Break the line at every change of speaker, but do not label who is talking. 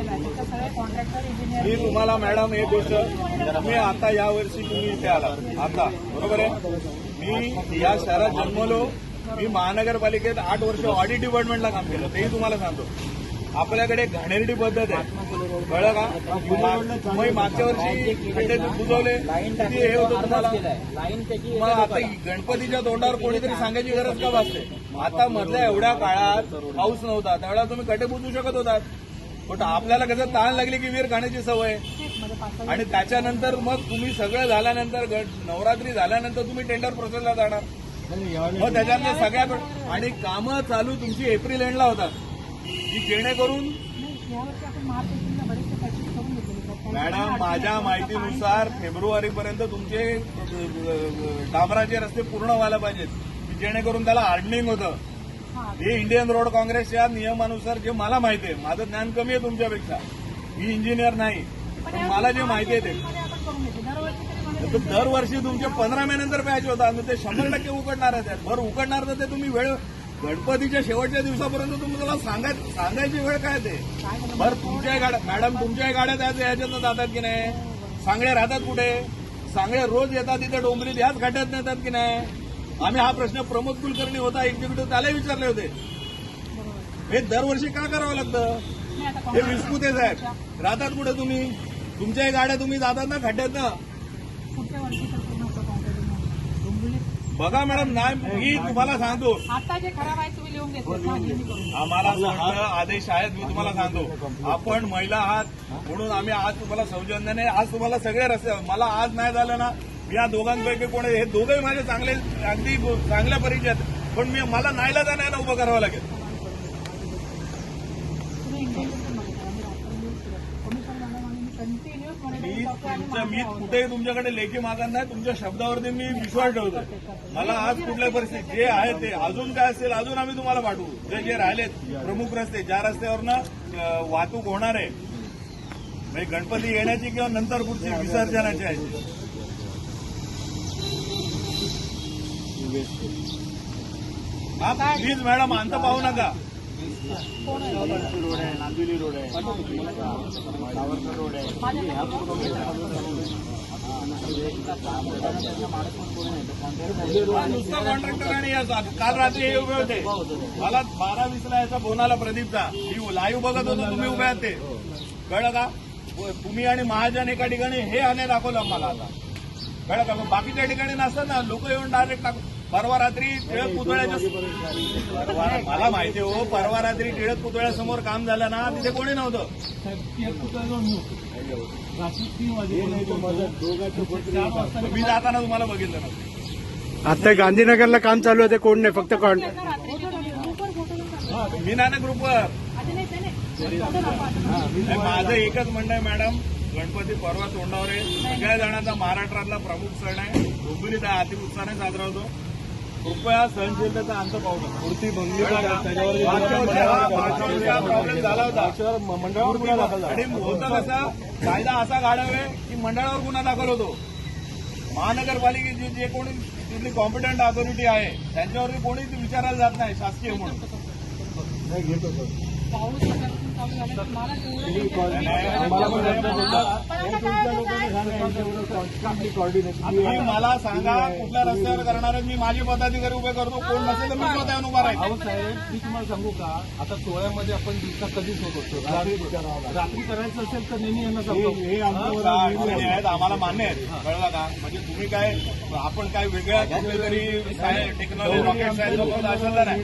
केला सगळे contractor engineer
मी तुम्हाला मॅडम एक गोष्ट तुम्ही आता या वर्षी तुम्ही इथे आला आता बरोबर आहे? मी या शहरात जन्मलो. मी महानगरपालिकेत आठ वर्ष ऑडिट डिपार्टमेंटला काम केलं. तेही तुम्हाला सांगतो. आपल्याकडे घाणेरडी पद्धत आहे. कळलं का? तुम्ही मागच्या वर्षी खड्डे बुजवले. किती हे होतं तुम्हाला? मग आता गणपतीच्या तोंडावर कोणीतरी सांगायची गरज का भासते? आता मधल्या एवढ्या काळात पाऊस नव्हता. त्यावेळेला तुम्ही कटे बुजू शकत होतात. पण आपल्याला कसं ताण लागली की वीर खाण्याची सवय. आणि त्याच्यानंतर मग तुम्ही सगळं झाल्यानंतर नवरात्री झाल्यानंतर तुम्ही टेंडर प्रोसेसला जाणार. मग त्याच्यातले सगळ्या आणि कामं चालू तुमची एप्रिल एंडला होतात. की जेणेकरून. मॅडम माझ्या माहितीनुसार फेब्रुवारीपर्यंत तुमचे डांबराचे रस्ते पूर्ण व्हायला पाहिजेत. की जेणेकरून त्याला हार्डनिंग होतं.
हा,
इंडियन रोड काँग्रेसच्या नियमानुसार जे मला माहिती आहे माझं ज्ञान कमी आहे तुमच्यापेक्षा. मी इंजिनियर नाही
पण
मला जे माहिती आहे ते.
दरवर्षी
तुमचे पंधरा महिन्यानंतर पॅच होता आणि ते शंभर टक्के उकडणार आहे त्यात. बरं उकडणार तर ते तुम्ही वेळ गणपतीच्या शेवटच्या दिवसापर्यंत तुम्हाला सांगाय सांगायची वेळ काय ते? बरं तुमच्या गाड्या मॅडम तुमच्या गाड्या त्याच ह्याच्यातनं जातात की नाही? सांगळे राहतात कुठे? सांगळे रोज येतात तिथे डोंगरीत ह्याच खड्ड्यात नेतात की नाही? आम्ही हा प्रश्न प्रमोद कुलकर्णी होता एक्झिक्युटिव्ह त्यालाही विचारले होते. हे दरवर्षी का करावं लागतं? हे विस्पुते साहेब राहतात कुठे तुम्ही? तुमच्याही गाड्या तुम्ही जातात ना खड्ड्यात
डोंबिवलीत
बघा मॅडम नाही मी तुम्हाला सांगतो.
आता जे खराब आहे तुम्ही लिहून करून
आम्हाला आदेश आहेत मी तुम्हाला सांगतो. आपण महिला आहात म्हणून आम्ही आज तुम्हाला सौजन्याने आज तुम्हाला सगळे रस्ते मला आज नाही झालं ना. या दोघांपैकी कोण आहे? हे दोघंही माझे चांगले अगदी चांगल्या परिचयात पण मी मला नाहीला जाण्यानं उभं करावं लागेल.
मी
तुमच्या मी. कुठेही तुमच्याकडे लेखी मागणार नाही. तुमच्या शब्दावरती मी विश्वास ठेवतो मला आज कुठल्या परिस्थिती जे आहे ते अजून काय असेल अजून आम्ही तुम्हाला पाठवू. जे जे राहिलेत प्रमुख रस्ते ज्या रस्त्यावरनं वाहतूक होणार आहे. म्हणजे गणपती येण्याची किंवा नंतर पुढची विसर्जनाची आहे. प्लीज मॅडम अंत पाहू नका?
रोड आहे नांदिवली रोड आहे सावरकर रोड आहे
माझ्या
नुसता कॉन्ट्रॅक्टर आणि काल रात्री हे उभे होते. मला बारा वीसला याचा फोन आला प्रदीपचा. मी लाईव्ह बघत होतो तुम्ही उभे आहात ते. कळलं का? तुम्ही आणि महाजन एका ठिकाणी हे आणे दाखवलं मला आता. कळलं का? मग बाकीच्या ठिकाणी नसतं ना. लोक येऊन डायरेक्ट टाकू परवा रात्री टिळक पुतळ्याच्या मला माहिती आहे हो परवा रात्री टिळक पुतळ्यासमोर काम झालं ना तिथे कोणी नव्हतं. मी जाताना तुम्हाला बघितलं नव्हतं
आता गांधीनगरला काम चालू आहे ते कोण नाही फक्त
टाका.
मी नाही ना ग्रुपवर माझं एकच म्हणणं आहे मॅडम. गणपती परवा तोंडावर आहे. सगळ्या जणांचा महाराष्ट्रातला प्रमुख सण आहे. डोंबिवलीत अति उत्साहाने साजरा होतो. कृपया सहनशीलतेचा अंत पाहू नका. मूर्ती भंगी प्रॉब्लेम झाला होता. मंडळावर आणि होतं कसं? कायदा असा घालावे की मंडळावर गुन्हा दाखल होतो. महानगरपालिकेची जे कोणी तिथली कॉम्पिटंट ऑथॉरिटी आहे त्यांच्यावरती कोणीच विचारायला जात नाही शासकीय म्हणून.
मला
मला सांगा कुठल्या रस्त्यावर करणार आहे मी माझे पदाधिकारी उभे करतो कोण नसेल तर मी स्वतः उभा राहील
साहेब मी तुम्हाला सांगू का आता सोहळ्यामध्ये आपण दिवसा कधीच होत असतो रात्री करायचं असेल तर नेहमी यांना सांगतो
आम्हाला मान्य आहेत. कळलं का? म्हणजे तुम्ही काय आपण काय वेगळ्या कुठल्या तरी टेक्नॉलॉजी रॉकेट सायन्स असेल तर नाही.